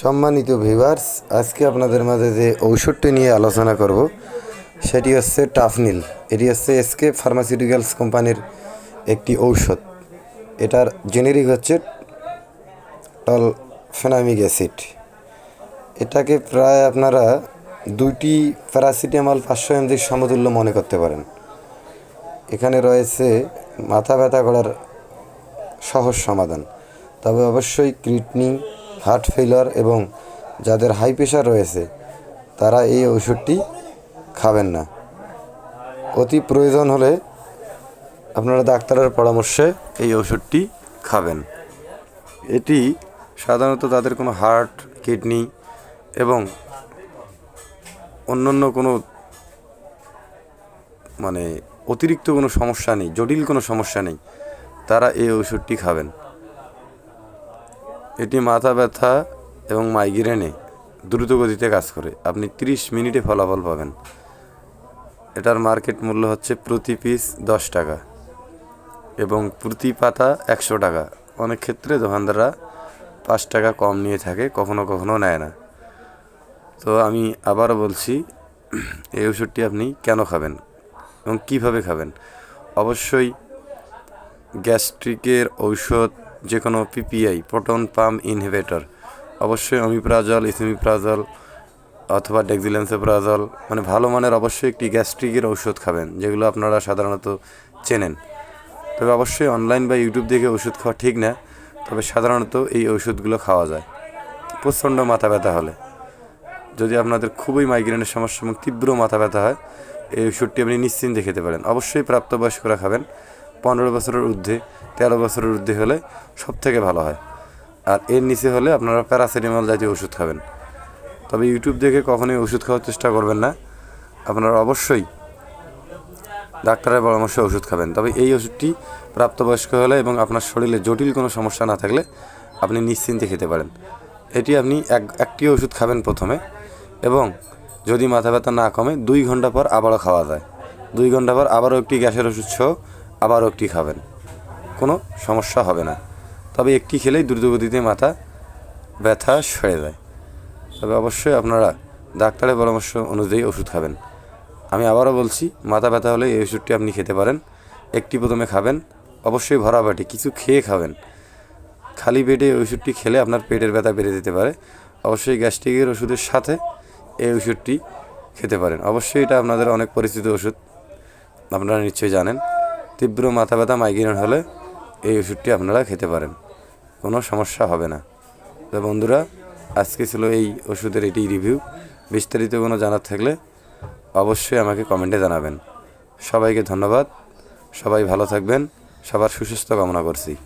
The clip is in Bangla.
সম্মানিত ভিউয়ার্স, আজকে আপনাদের মাঝে যে ঔষধটি নিয়ে আলোচনা করব, সেটি হচ্ছে টাফনিল। এটি হচ্ছে এসকে ফার্মাসিউটিক্যালস কোম্পানির একটি ঔষধ। এটার জেনেরিক হচ্ছে টল ফেনামিক অ্যাসিড। এটাকে প্রায় আপনারা দুইটি প্যারাসিটামল পাঁচশো এমজির সমতুল্য মনে করতে পারেন। এখানে রয়েছে মাথা ব্যথা করার সহজ সমাধান। তবে অবশ্যই কিডনি হার্ট ফেলার এবং যাদের হাই প্রেশার রয়েছে, তারা এই ওষুধটি খাবেন না। অতি প্রয়োজন হলে আপনারা ডাক্তারের পরামর্শে এই ওষুধটি খাবেন। এটি সাধারণত তাদের কোনো হার্ট কিডনি এবং অন্যান্য কোনো মানে অতিরিক্ত কোনো সমস্যা নেই, জটিল কোনো সমস্যা নেই, তারা এই ওষুধটি খাবেন। এটি মাথা ব্যথা এবং মাইগ্রেনে দ্রুত গতিতে কাজ করে। আপনি 30 মিনিটে ফলাফল পাবেন। এটার মার্কেট মূল্য হচ্ছে প্রতি পিস দশ টাকা এবং প্রতি পাতা একশো টাকা। অনেক ক্ষেত্রে দোকানদাররা পাঁচ টাকা কম নিয়ে থাকে, কখনো কখনো নেয় না। তো আমি আবার বলছি, এই ওষুধটি আপনি কেন খাবেন এবং কীভাবে খাবেন? অবশ্যই গ্যাস্ট্রিকের ঔষধ যে কোনো পিপিআই প্রোটন পাম্প ইনহিবিটর অবশ্যই অমিপ্রাজল ইসিমিপ্রাজল অথবা ডেক্সিলেন্সোপ্রাজল মানে ভালো মানের অবশ্যই একটি গ্যাস্ট্রিকের ঔষধ খাবেন, যেগুলো আপনারা সাধারণত চেনেন। তবে অবশ্যই অনলাইন বা ইউটিউব দেখে ওষুধ খাওয়া ঠিক না, তবে সাধারণত এই ওষুধগুলো খাওয়া যায়। প্রচণ্ড মাথা ব্যথা হলে। যদি আপনাদের খুবই মাইগ্রেনের সমস্যা এবং তীব্র মাথা ব্যথা হয়, এই ওষুধটি আপনি নিশ্চিন্তে খেতে পারেন। অবশ্যই প্রাপ্তবয়স্করা খাবেন। পনেরো বছরের ঊর্ধ্বে, তেরো বছরের ঊর্ধ্বে হলে সব থেকে ভালো হয়। আর এর নিচে হলে আপনারা প্যারাসিটামল জাতীয় ওষুধ খাবেন। তবে ইউটিউব দেখে কখনোই ওষুধ খাওয়ার চেষ্টা করবেন না। আপনারা অবশ্যই ডাক্তারের পরামর্শে ওষুধ খাবেন। তবে এই ওষুধটি প্রাপ্তবয়স্ক হলে এবং আপনার শরীরে জটিল কোনো সমস্যা না থাকলে আপনি নিশ্চিন্তে খেতে পারেন। এটি আপনি এক, একটি ওষুধ খাবেন প্রথমে এবং যদি মাথা ব্যথা না কমে, দুই ঘণ্টা পর আবারও খাওয়া যায়। দুই ঘণ্টা পর আবারও একটি গ্যাসের ওষুধ সহ আবারও একটি খাবেন। কোনো সমস্যা হবে না। তবে একটি খেলেই দ্রুতগতিতে মাথা ব্যথা সেরে যায়। তবে অবশ্যই আপনারা ডাক্তারের পরামর্শ অনুযায়ী ওষুধ খাবেন। আমি আবারও বলছি, মাথা ব্যথা হলে এই ওষুধটি আপনি খেতে পারেন। একটি প্রথমে খাবেন, অবশ্যই ভরা পেটে কিছু খেয়ে খাবেন। খালি পেটে এই ওষুধটি খেলে আপনার পেটের ব্যথা বেড়ে যেতে পারে। অবশ্যই গ্যাস্ট্রিকের ওষুধের সাথে এই ওষুধটি খেতে পারেন। অবশ্যই এটা আপনাদের অনেক পরিচিত ওষুধ। আপনারা নিশ্চয়ই জানেন। তীব্র মাথা ব্যথা মাইগ্রেন হলে এই ওষুধটি আপনারা খেতে পারেন। কোনো সমস্যা হবে না। তো বন্ধুরা, আজকে ছিল এই ওষুধের এটি রিভিউ। বিস্তারিত কোনো জানার থাকলে অবশ্যই আমাকে কমেন্টে জানাবেন। সবাইকে ধন্যবাদ। সবাই ভালো থাকবেন। সবার সুস্বাস্থ্য কামনা করছি।